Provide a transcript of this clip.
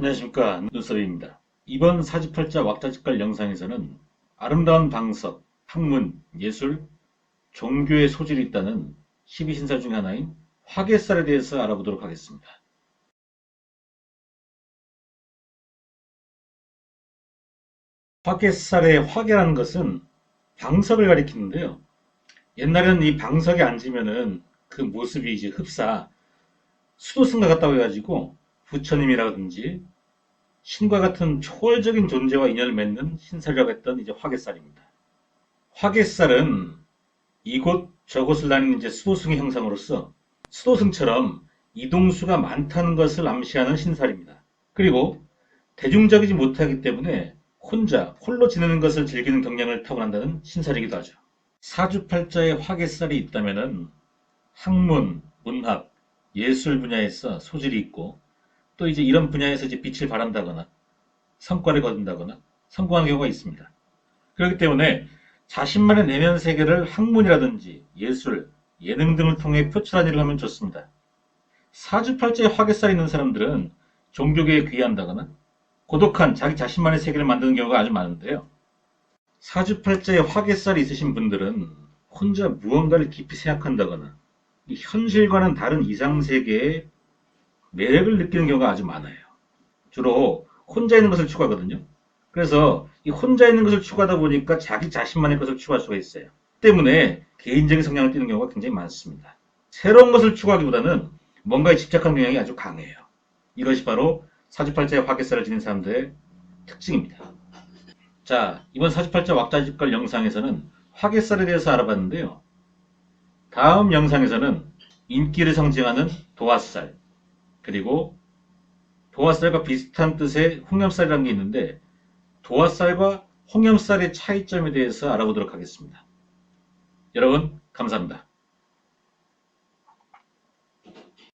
안녕하십니까 눈썹입니다. 이번 사주팔자 왁자지껄 영상에서는 아름다운 방석, 학문, 예술, 종교의 소질이 있다는 12신사 중 하나인 화개살에 대해서 알아보도록 하겠습니다. 화개살의 화개라는 것은 방석을 가리키는데요. 옛날에는 이 방석에 앉으면은 그 모습이 이제 흡사 수도승과 같다고 해가지고 부처님이라든지 신과 같은 초월적인 존재와 인연을 맺는 신살이라고 했던 이제 화개살입니다. 화개살은 이곳 저곳을 나뉘는 이제 수도승의 형상으로서 수도승처럼 이동수가 많다는 것을 암시하는 신살입니다. 그리고 대중적이지 못하기 때문에 혼자 홀로 지내는 것을 즐기는 경향을 타고난다는 신살이기도 하죠. 사주팔자에 화개살이 있다면은 학문, 문학, 예술 분야에서 소질이 있고 또 이제 이런 분야에서 이제 빛을 발한다거나 성과를 거둔다거나 성공하는 경우가 있습니다. 그렇기 때문에 자신만의 내면 세계를 학문이라든지 예술, 예능 등을 통해 표출한 일을 하면 좋습니다. 사주팔자에 화개살이 있는 사람들은 종교계에 귀한다거나 고독한 자기 자신만의 세계를 만드는 경우가 아주 많은데요. 사주팔자에 화개살이 있으신 분들은 혼자 무언가를 깊이 생각한다거나 이 현실과는 다른 이상세계에 매력을 느끼는 경우가 아주 많아요. 주로 혼자 있는 것을 추구하거든요. 그래서 이 혼자 있는 것을 추구하다 보니까 자기 자신만의 것을 추구할 수가 있어요. 때문에 개인적인 성향을 띠는 경우가 굉장히 많습니다. 새로운 것을 추구하기보다는 뭔가에 집착하는 경향이 아주 강해요. 이것이 바로 사주팔자의 화개살을 지닌 사람들의 특징입니다. 자, 이번 사주팔자 왁자지껄 영상에서는 화개살에 대해서 알아봤는데요. 다음 영상에서는 인기를 상징하는 도화살, 그리고 도화살과 비슷한 뜻의 홍염살이라는 게 있는데 도화살과 홍염살의 차이점에 대해서 알아보도록 하겠습니다. 여러분 감사합니다.